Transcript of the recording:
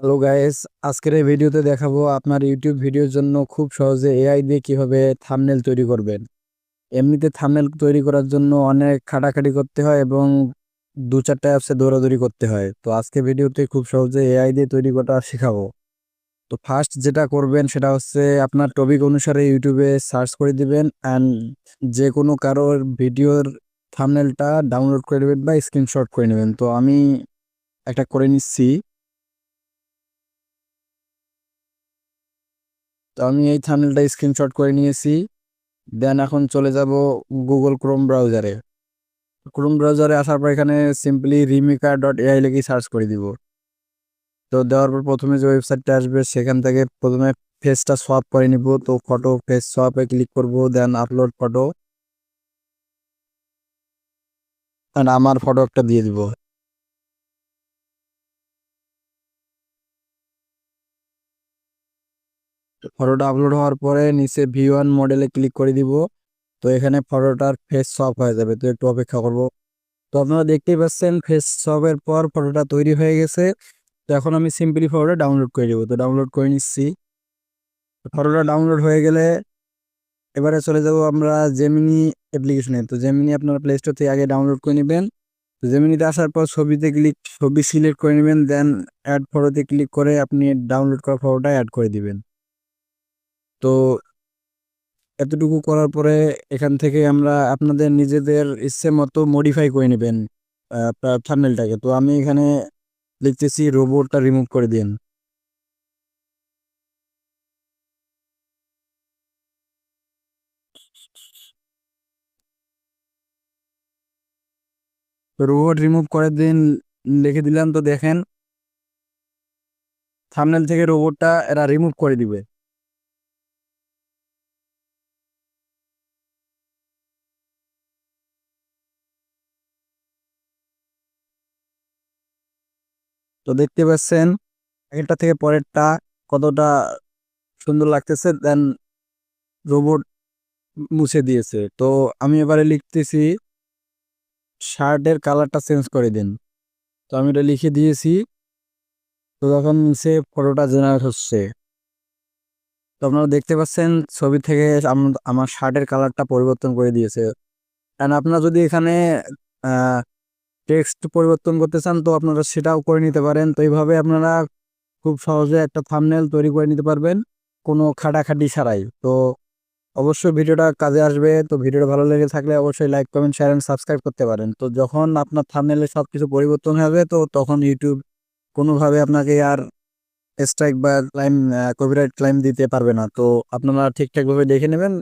Hello guys আজকের এই ভিডিওতে দেখাবো আপনার ইউটিউব ভিডিওর জন্য খুব সহজে এআই দিয়ে কীভাবে থাম্বনেল তৈরি করবেন। এমনিতে থাম্বনেল তৈরি করার জন্য অনেক খাটাখাটি করতে হয় এবং দু চারটা অ্যাপসে দৌড়াদৌড়ি করতে হয়। তো আজকে ভিডিওতে খুব সহজে এআই দিয়ে তৈরি করা শেখাবো। তো ফার্স্ট যেটা করবেন সেটা হচ্ছে আপনার টপিক অনুসারে ইউটিউবে সার্চ করে দিবেন অ্যান্ড যে কোনো কারোর ভিডিওর থাম্বনেলটা ডাউনলোড করে নেবেন বা স্ক্রিনশট করে নেবেন। তো আমি একটা করে নিচ্ছি। তো আমি এই থাম্বনেলটা স্ক্রিনশট করে নিয়েছি। দেন এখন চলে যাব গুগল ক্রোম ব্রাউজারে ক্রোম ব্রাউজারে আসার পর এখানে সিম্পলি রিমিকা ডট এআই লিখে সার্চ করে দিব। তো দেওয়ার পর প্রথমে যে ওয়েবসাইটটা আসবে, সেখান থেকে প্রথমে ফেসটা সোয়াপ করে নিব। তো ফটো ফেস সোয়াপে ক্লিক করব দেন আপলোড ফটো আমার ফটো একটা দিয়ে দিব। ফটোটা আপলোড হওয়ার পরে নিচে ভি ওয়ান মডেলে ক্লিক করে দিব। তো এখানে ফটোটার ফেস সপ হয়ে যাবে, তো একটু অপেক্ষা করব। তো আপনারা দেখতেই পাচ্ছেন ফেস সপের পর ফটোটা তৈরি হয়ে গেছে। তো এখন আমি সিম্পলি ফটোটা ডাউনলোড করে দিব তো ডাউনলোড করে নিচ্ছি। ফটোটা ডাউনলোড হয়ে গেলে এবারে চলে যাব আমরা জেমিনি অ্যাপ্লিকেশনে তো জেমিনি আপনারা প্লে স্টোর থেকে আগে ডাউনলোড করে নেবেন। তো জেমিনিতে আসার পর ছবিতে ক্লিক ছবি সিলেক্ট করে নেবেন। দেন অ্যাড ফটোতে ক্লিক করে আপনি ডাউনলোড করা ফটোটা অ্যাড করে দিবেন। তো এতটুকু করার পরে এখান থেকে আমরা আপনাদের নিজেদের ইচ্ছে মতো মডিফাই করে নেবেন থাম্বনেলটাকে তো আমি এখানে লিখতেছি রোবটটা রিমুভ করে দিন। রোবট রিমুভ করে দিন, লিখে দিলাম। তো দেখেন থামনেল থেকে রোবটটা এরা রিমুভ করে দিবে। তো দেখতে পাচ্ছেন একটা থেকে পরেরটা কতটা সুন্দর লাগতেছে দেন রোবট মুছে দিয়েছে। তো আমি এবারে লিখতেছি শার্টের কালারটা চেঞ্জ করে দিন। তো আমি এটা লিখে দিয়েছি, তো তখন নিচে ফটোটা জেনারেট হচ্ছে। তো আপনারা দেখতে পাচ্ছেন, ছবি থেকে আমার শার্টের কালারটা পরিবর্তন করে দিয়েছে। অ্যান্ড আপনারা যদি এখানে টেক্সট পরিবর্তন করতে চান, তো আপনারা সেটাও করে নিতে পারেন। তো এইভাবে আপনারা খুব সহজে একটা থামনেল তৈরি করে নিতে পারবেন, কোনো খাটাখাটি ছাড়াই। তো অবশ্যই ভিডিওটা কাজে আসবে, তো ভিডিওটা ভালো লেগে থাকলে অবশ্যই like comment share and subscribe করতে পারেন। তো যখন আপনার থামনেলে সব কিছু পরিবর্তন হবে, তো তখন ইউটিউব কোনোভাবে আপনাকে আর স্ট্রাইক বা ক্লাইম কপিরাইট ক্লাইম দিতে পারবে না। তো আপনারা ঠিকঠাকভাবে দেখে নেবেন